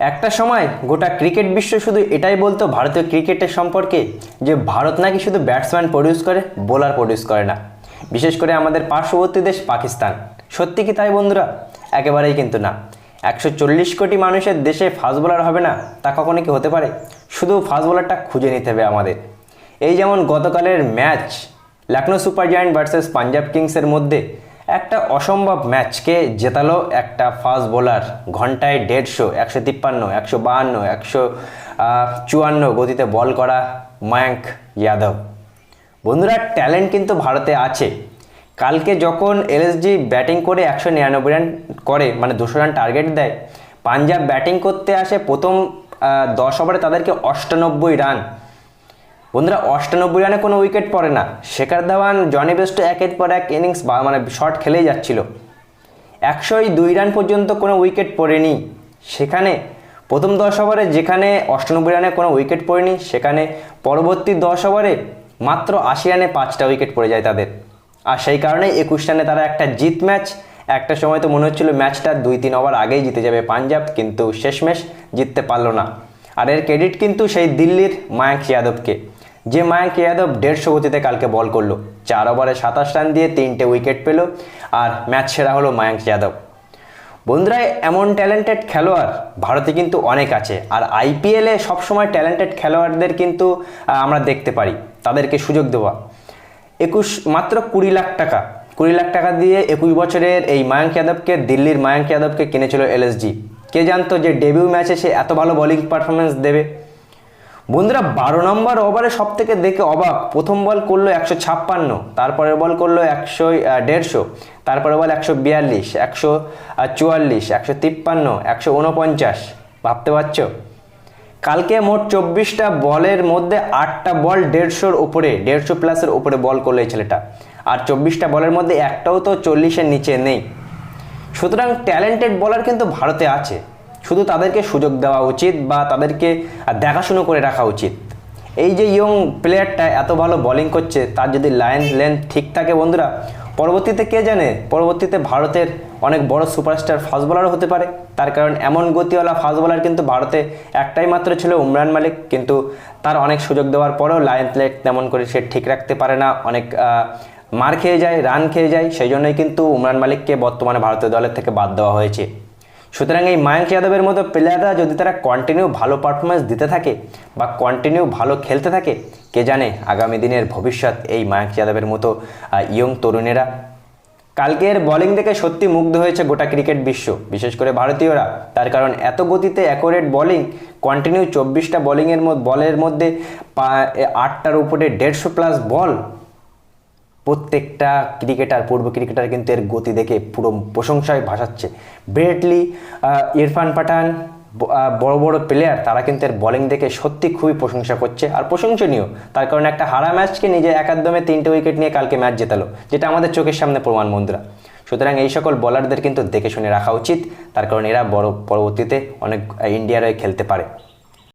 একটা সময় গোটা ক্রিকেট বিশ্ব শুধু এটাই বলতো ভারতীয় ক্রিকেটের সম্পর্কে যে ভারত নাকি শুধু ব্যাটসম্যান প্রডিউস করে বোলার প্রডিউস করে না। বিশেষ করে আমাদের পার্শ্ববর্তী দেশ পাকিস্তান। সত্যি কি তাই বন্ধুরা? একেবারেই কিন্তু না। একশো চল্লিশ কোটি মানুষের দেশে ফাস্ট বোলার হবে না, তা কখনো কি হতে পারে? শুধু ফাস্ট বোলারটা খুঁজে নিতে হবে আমাদের। এই যেমন গতকালের match Lucknow super giant versus Punjab কিংসের মধ্যে একটা অসম্ভব ম্যাচকে জেতালো একটা ফাস্ট বোলার? ঘন্টায় দেড়শো, একশো তিপ্পান্ন, একশো বাহান্ন, একশো চুয়ান্ন গতিতে বল করা মায়াঙ্ক যাদব। বন্ধুরা, ট্যালেন্ট কিন্তু ভারতে আছে। কালকে যখন এলএসজি ব্যাটিং করে একশো নিরানব্বই রান করে মানে দুশো রান টার্গেট দেয়, পাঞ্জাব ব্যাটিং করতে আসে প্রথম দশ ওভারে তাদেরকে অষ্টানব্বই রান। বন্ধুরা, অষ্টানব্বই রানে কোনো উইকেট পড়ে না। শেখার ধাওয়ান, জনি বেস্ট একের পর এক ইনিংস মানে শট খেলেই যাচ্ছিল। একশোই দুই রান পর্যন্ত কোনো উইকেট পড়েনি। সেখানে প্রথম দশ ওভারে যেখানে অষ্টানব্বই রানে কোনো উইকেট পড়েনি, সেখানে পরবর্তী দশ ওভারে মাত্র আশি রানে পাঁচটা উইকেট পড়ে যায় তাদের। আর সেই কারণে একুশ রানে তারা একটা জিত ম্যাচ একটা সময় তো মনে হচ্ছিল ম্যাচটা দুই তিন ওভার আগেই জিতে যাবে পাঞ্জাব, কিন্তু শেষমেশ জিততে পারল না। আর এর ক্রেডিট কিন্তু সেই দিল্লির মায়াঙ্ক যাদবকে। যে মায়াঙ্ক যাদব দেড়শো গতিতে কালকে বল করল। চার ওভারে সাতাশ রান দিয়ে তিনটে উইকেট পেল আর ম্যাচ সেরা হলো মায়াঙ্ক যাদব। বন্ধুরা, এমন ট্যালেন্টেড খেলোয়াড় ভারতে কিন্তু অনেক আছে আর আইপিএলে সবসময় ট্যালেন্টেড খেলোয়াড়দের কিন্তু আমরা দেখতে পারি। তাদেরকে সুযোগ দেওয়া। একুশ, মাত্র কুড়ি লাখ টাকা। কুড়ি লাখ টাকা দিয়ে একুশ বছরের এই মায়াঙ্ক যাদবকে, দিল্লির মায়াঙ্ক যাদবকে কিনেছিল এলএসজি কে জানতো যে ডেবিউ ম্যাচে সে এত ভালো বোলিং পারফরমেন্স দেবে? বন্ধুরা বারো নম্বর ওভারে সব থেকে দেখে অবাক। প্রথম বল করল একশো ছাপ্পান্ন, তারপরের বল করল একশো দেড়শো তারপরে বল একশো বিয়াল্লিশ, একশো চুয়াল্লিশ, একশো তিপ্পান্ন, একশো উনপঞ্চাশ। ভাবতে পারছ? কালকে মোট চব্বিশটা বলের মধ্যে আটটা বল দেড়শোর উপরে, দেড়শো প্লাসের উপরে বল করল এই ছেলেটা। আর চব্বিশটা বলের মধ্যে একটাও তো চল্লিশের নিচে নেই। সুতরাং ট্যালেন্টেড বলার কিন্তু ভারতে আছে। শুধু তাদেরকে সুযোগ দেওয়া উচিত বা তাদেরকে দেখাশুনো করে রাখা উচিত। এই যে ইয়ং প্লেয়ারটা এত ভালো বোলিং করছে, তার যদি লাইন লেন্থ ঠিক থাকে বন্ধুরা, পরবর্তীতে কে জানে? পরবর্তীতে ভারতের অনেক বড় সুপারস্টার ফাস্ট বোলারও হতে পারে। তার কারণ এমন গতিওয়ালা ফাস্ট বোলার কিন্তু ভারতে একটাই মাত্র ছিল, উমরান মালিক। কিন্তু তার অনেক সুযোগ দেওয়ার পরেও লাইন লেট তেমন করে সে ঠিক রাখতে পারে না। অনেক মার খেয়ে যায় রান খেয়ে যায়। সেই জন্যই কিন্তু উমরান মালিককে বর্তমানে ভারতীয় দলের থেকে বাদ দেওয়া হয়েছে। সুতরাং এই মায়াঙ্ক যাদবের মতো প্লেয়াররা যদি তারা কন্টিনিউ ভালো পারফরমেন্স দিতে থাকে বা কন্টিনিউ ভালো খেলতে থাকে, কে জানে আগামী দিনের ভবিষ্যৎ এই মায়াঙ্ক যাদবের মতো ইয়ং তরুণেরা। কালকের বোলিং দেখে সত্যি মুগ্ধ হয়েছে গোটা ক্রিকেট বিশ্ব, বিশেষ করে ভারতীয়রা। তার কারণ এত গতিতে অ্যাকোরেট বোলিং কন্টিনিউ চব্বিশটা বোলিংয়ের বলের মধ্যে আটটার উপরে দেড়শো প্লাস বল প্রত্যেকটা ক্রিকেটার, পূর্ব ক্রিকেটার কিন্তু এর গতি দেখে পুরো প্রশংসায় ভাসাচ্ছে। ব্রেটলি ইরফান পাঠান বড় বড় প্লেয়ার তারা কিন্তু এর বোলিং দেখে সত্যি খুবই প্রশংসা করছে। আর প্রশংসনীয়, তার কারণে একটা হারা ম্যাচকে নিজে একাদমে তিনটে উইকেট নিয়ে কালকে ম্যাচ জেতালো, যেটা আমাদের চোখের সামনে প্রমাণ বন্ধুরা। সুতরাং এই সকল বোলারদের কিন্তু দেখে শুনে রাখা উচিত, তার কারণ এরা বড়, পরবর্তীতে অনেক ইন্ডিয়ার হয়ে খেলতে পারে।